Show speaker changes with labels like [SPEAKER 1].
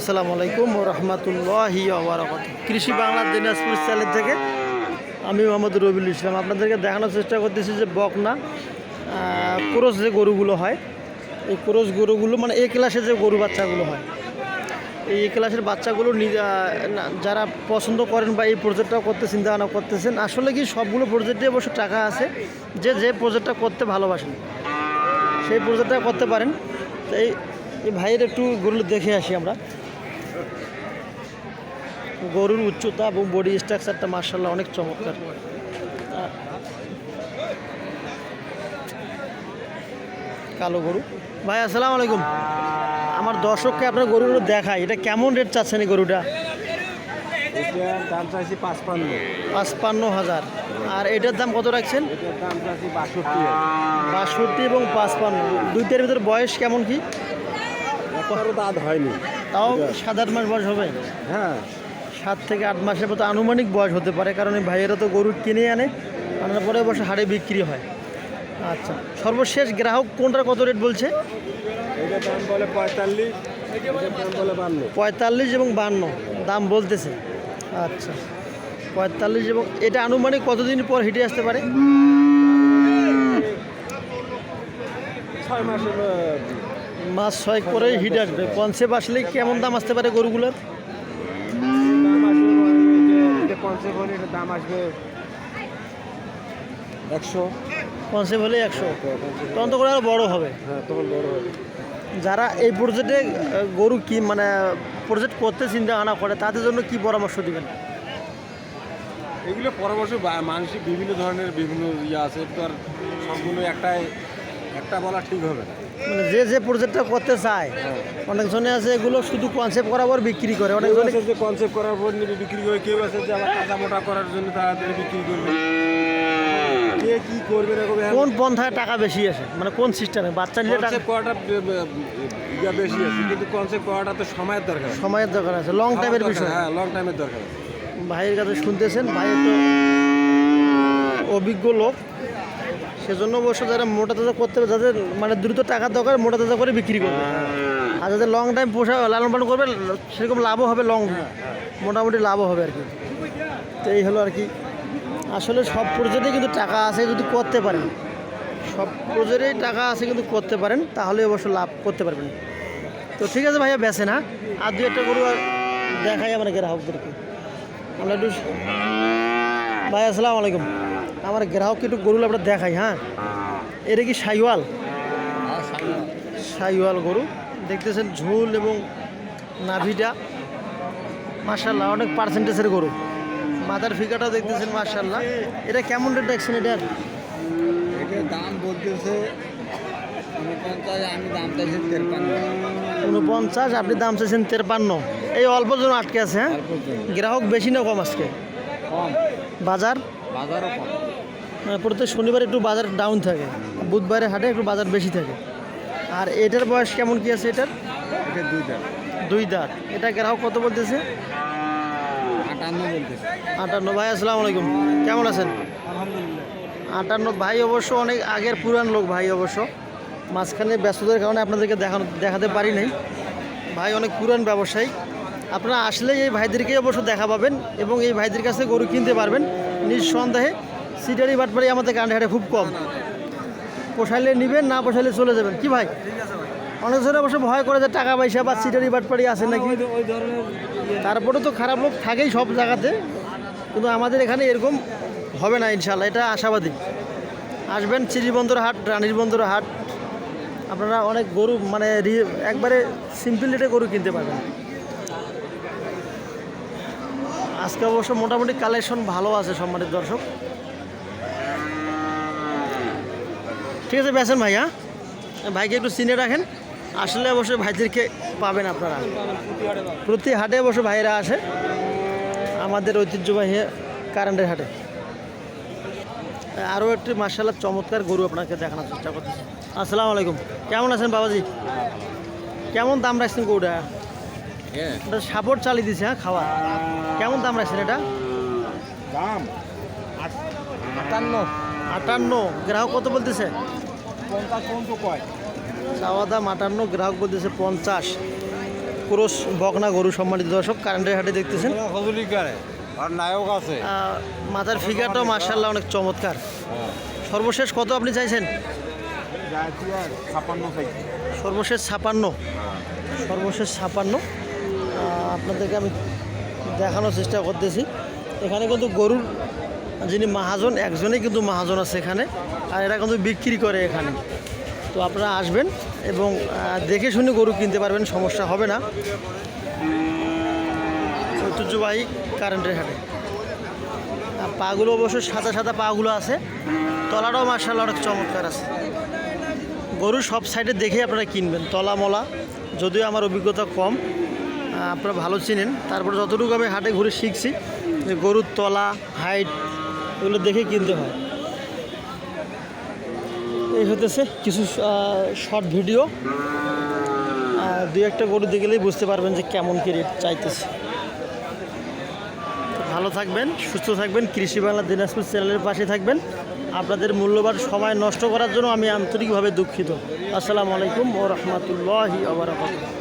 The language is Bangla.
[SPEAKER 1] আসসালামু আলাইকুম ও রহমতুল্লাহি কৃষি বাংলা দিনাজপুর চ্যানেল থেকে আমি মোহাম্মদ রবিউল ইসলাম। আপনাদেরকে দেখানোর চেষ্টা করতেছি যে বকনা ক্রোস যে গরুগুলো হয়, এই ক্রোস গরুগুলো মানে এ ক্লাসে যে গরু বাচ্চাগুলো হয়, এই ক্লাসের বাচ্চাগুলো যারা পছন্দ করেন বা এই প্রজেক্টটা করতে চিন্তা ভাবনা করতেছেন, আসলে কি সবগুলো প্রজেক্টে অবশ্য টাকা আছে, যে যে প্রজেক্টটা করতে ভালোবাসেন, সেই প্রজেক্টটা করতে পারেন। এই এই ভাইয়ের একটু গরুগুলো দেখে আসি আমরা। গরুর উচ্চতা এবং বডি স্ট্রাকচারটা মার্শাল্লাহ অনেক চমৎকার। কালো গরু। ভাই আসসালামু আলাইকুম। আমার দর্শককে আপনার গরুগুলো দেখায় এটা কেমন রেট চাচ্ছেন এই গরুটা?
[SPEAKER 2] দাম চাইছি পাঁচপান্ন।
[SPEAKER 1] পাঁচপান্ন হাজার। আর এটার দাম কত রাখছেন?
[SPEAKER 2] দাম চাইছি বাষট্টি
[SPEAKER 1] বাষট্টি এবং পাঁচপান্ন। দুইটার ভিতর বয়স কেমন কি?
[SPEAKER 2] দাঁত হয়নি।
[SPEAKER 1] তাও সাত আট মাস বয়স হবে।
[SPEAKER 2] হ্যাঁ।
[SPEAKER 1] সাত থেকে আট মাসের মতো আনুমানিক বয়স হতে পারে কারণ এই ভাইয়েরা তো গরু কিনে আনে আনার পরে বসে হাড়ে বিক্রি হয়। আচ্ছা সর্বশেষ গ্রাহক কোনটার কত রেট বলছে?
[SPEAKER 2] দাম বলে পঁয়তাল্লিশ
[SPEAKER 1] এবং বান্ন দাম বলতেছে। আচ্ছা পঁয়তাল্লিশ এবং এটা আনুমানিক কতদিন পর হিটে আসতে পারে? মাস ছয় পরে হিট আসবে। কনসেপ্ট আসলে কেমন দাম আসতে পারে গরুগুলোর
[SPEAKER 2] দাম আসবে এটা কনসেপ্ট হলে এটার দাম আসবে একশো।
[SPEAKER 1] কনসেপ্ট হলে একশো তখন তো করে আরও বড়ো হবে।
[SPEAKER 2] হ্যাঁ তখন বড় হবে।
[SPEAKER 1] যারা এই প্রজেক্টে গরু কি মানে প্রজেক্ট করতে চিন্তা ভাবনা করে তাদের জন্য কি পরামর্শ দিবেন?
[SPEAKER 2] এগুলো পরামর্শ মানুষের বিভিন্ন ধরনের বিভিন্ন ইয়ে আছে তো আর সবগুলো একটাই একটা বলা ঠিক হবে না।
[SPEAKER 1] মানে যে যে প্রজেক্টটা করতে চায় অনেকজনে আছে এগুলো শুধু কনসেপ্ট করার পর বিক্রি করে অনেকজনে
[SPEAKER 2] আছে যে কনসেপ্ট করার পর নিয়ে বিক্রি করে কেউ আছে যে আবার কাঁচা মোটা করার জন্য তাড়াতাড়ি বিক্রি করবে। কে কি করবে
[SPEAKER 1] কোন পন্থায় টাকা বেশি আসে মানে কোন সিস্টেমে বাচ্চা নিলে টাকা
[SPEAKER 2] করাটা ইয়া বেশি আছে কিন্তু কনসেপ্ট করাটা তো সময়ের দরকার।
[SPEAKER 1] সময়ের দরকার আছে লং টাইমের বিষয়।
[SPEAKER 2] হ্যাঁ লং টাইমের দরকার। আছে।
[SPEAKER 1] ভাইয়ের কাছে শুনতেছেন ভাই তো অভিজ্ঞ লোক। সেজন্য অবশ্য যারা মোটা তাজা করতে হবে যাদের মানে দ্রুত টাকা দরকার মোটা তাজা করে বিক্রি করবে। আর যাদের লং টাইম পোষা লালন পালন করবে সেরকম লাভও হবে লং মোটামুটি লাভও হবে আর কি। তো এই হলো আর কি। আসলে সব প্রজেক্টে কিন্তু টাকা আছে যদি করতে পারেন। সব প্রজেক্টেই টাকা আছে কিন্তু করতে পারেন তাহলে অবশ্য লাভ করতে পারবেন। তো ঠিক আছে ভাইয়া বেছেন না আর দু একটা গরু দেখাই আমরা গ্রাহকদেরকে। আমরা একটু ভাই আসসালামু আলাইকুম। আমার গ্রাহককে একটু গরু আমরা দেখাই হ্যাঁ? এটা কি সাইওয়াল? সাইওয়াল। গরু। দেখতেছেন ঝুল এবং নাভিটা। মার্শাল্লাহ অনেক পার্সেন্টেজের গরু। মাথার ফিকাটা দেখতেছেন মার্শাল্লাহ এটা কেমন রেট দেখছেন এটার?
[SPEAKER 2] এটার দাম বলতেছে উনপঞ্চাশ
[SPEAKER 1] আপনি দাম চাইছেন তেরপান্ন। এই অল্প জন আটকে আছে হ্যাঁ? গ্রাহক বেশি না কম আজকে? বাজার?
[SPEAKER 2] বাজারও কম।
[SPEAKER 1] প্রত্যেক শনিবার একটু বাজার ডাউন থাকে। বুধবারে হাটে একটু বাজার বেশি থাকে। আর এটার বয়স কেমন কি আছে এটার?
[SPEAKER 2] এটা দুই দাম
[SPEAKER 1] দুই দাঁত। এটা গ্রাহক কত বলতেছে?
[SPEAKER 2] আটান্ন বলতেছে।
[SPEAKER 1] আটান্ন। ভাই আসসালামু আলাইকুম। কেমন আছেন? আটান্ন। ভাই অবশ্য অনেক আগের পুরান লোক ভাই অবশ্য। মাঝখানে ব্যস্ততার কারণে আপনাদেরকে দেখানো দেখাতে পারি নাই। ভাই অনেক পুরান ব্যবসায়ী। আপনারা আসলে এই ভাইদেরকেই অবশ্য দেখা পাবেন এবং এই ভাইদের কাছে গরু কিনতে পারবেন নিঃসন্দেহে। সিটারি বাটপাড়ি আমাদের কান্ডাহাটে খুব কম। পোষাইলে নেবেন, না পোষাইলে চলে যাবেন। কি ভাই? অনেক জনে অবশ্য ভয় করে যে টাকা পয়সা বা সিটারি বাটপাড়ি আছে নাকি? তারপরে তো খারাপ লোক থাকেই সব জায়গাতে, কিন্তু আমাদের এখানে এরকম হবে না ইনশাল্লাহ এটা আশাবাদী। আসবেন চিরিবন্দর হাট, রানীর বন্দর হাট। আপনারা অনেক গরু মানে একবারে সিম্পল রেটে গরু কিনতে পারবেন। আজকে অবশ্য মোটামুটি কালেকশন ভালো আছে সম্মানিত দর্শক। ঠিক আছে বেছেন ভাই হ্যাঁ ভাইকে একটু চিনে রাখেন। আসলে অবশ্যই ভাইদেরকে পাবেন আপনারা। প্রতি হাটে অবশ্য ভাইরা আসে। আমাদের ঐতিহ্যবাহী কারেন্টের হাটে। আরও একটি মার্শাল্লাহ চমৎকার গরু আপনাকে দেখানোর চেষ্টা করতেছি। আসসালামু আলাইকুম। কেমন আছেন বাবাজি? কেমন দাম রাখছেন গরুটা?
[SPEAKER 2] হ্যাঁ।
[SPEAKER 1] এটা সাপোর্ট চালিয়ে দিছে হ্যাঁ খাওয়া। কেমন দাম রাখছেন এটা?
[SPEAKER 2] দাম? আটান্ন।
[SPEAKER 1] আটান্ন গ্রাহক কত বলতেছে? চাওয়া দাম আটান্ন গ্রাহক বলতেছে পঞ্চাশ। ক্রোশ বকনা গরু সম্মানিত দর্শক কারেন্টের হাটে দেখতেছেন।
[SPEAKER 2] আর নায়ক আছে।
[SPEAKER 1] মাথার ফিগারটাও মার্শাল্লাহ অনেক চমৎকার। সর্বশেষ কত আপনি চাইছেন? সর্বশেষ ছাপান্ন। সর্বশেষ ছাপান্ন। আপনাদেরকে আমি দেখানোর চেষ্টা করতেছি। এখানে কিন্তু গরুর যিনি মহাজন, একজনেই কিন্তু মহাজন আছে এখানে, আর এরা কিন্তু বিক্রি করে এখানে। তো আপনারা আসবেন এবং দেখে শুনে গরু কিনতে পারবেন, সমস্যা হবে না। ঐতিহ্যবাহী কারেন্টের হাটে। পাগুলো অবশ্য সাদা সাদা পাগুলো আছে। তলাটাও মার্শাল অনেক চমৎকার আছে। গরু সব সাইডে দেখে আপনারা কিনবেন, তলা মলা, যদিও আমার অভিজ্ঞতা কম আপনারা ভালো চিনেন। তারপরে যতটুকু আমি হাটে ঘুরে শিখছি যে গরুর তলা হাইট এগুলো দেখে কিনতে হয়। এই হতেছে কিছু শর্ট ভিডিও দুই একটা গরু দেখলেই বুঝতে পারবেন যে কেমন কি রেট চাইতেছে। ভালো থাকবেন, সুস্থ থাকবেন, কৃষি বাংলা দিনাজপুর চ্যানেলের পাশে থাকবেন। আপনাদের মূল্যবান সময় নষ্ট করার জন্য আমি আন্তরিকভাবে দুঃখিত। আসসালামু আলাইকুম ও রহমতুল্লাহি আবরাকাতুহ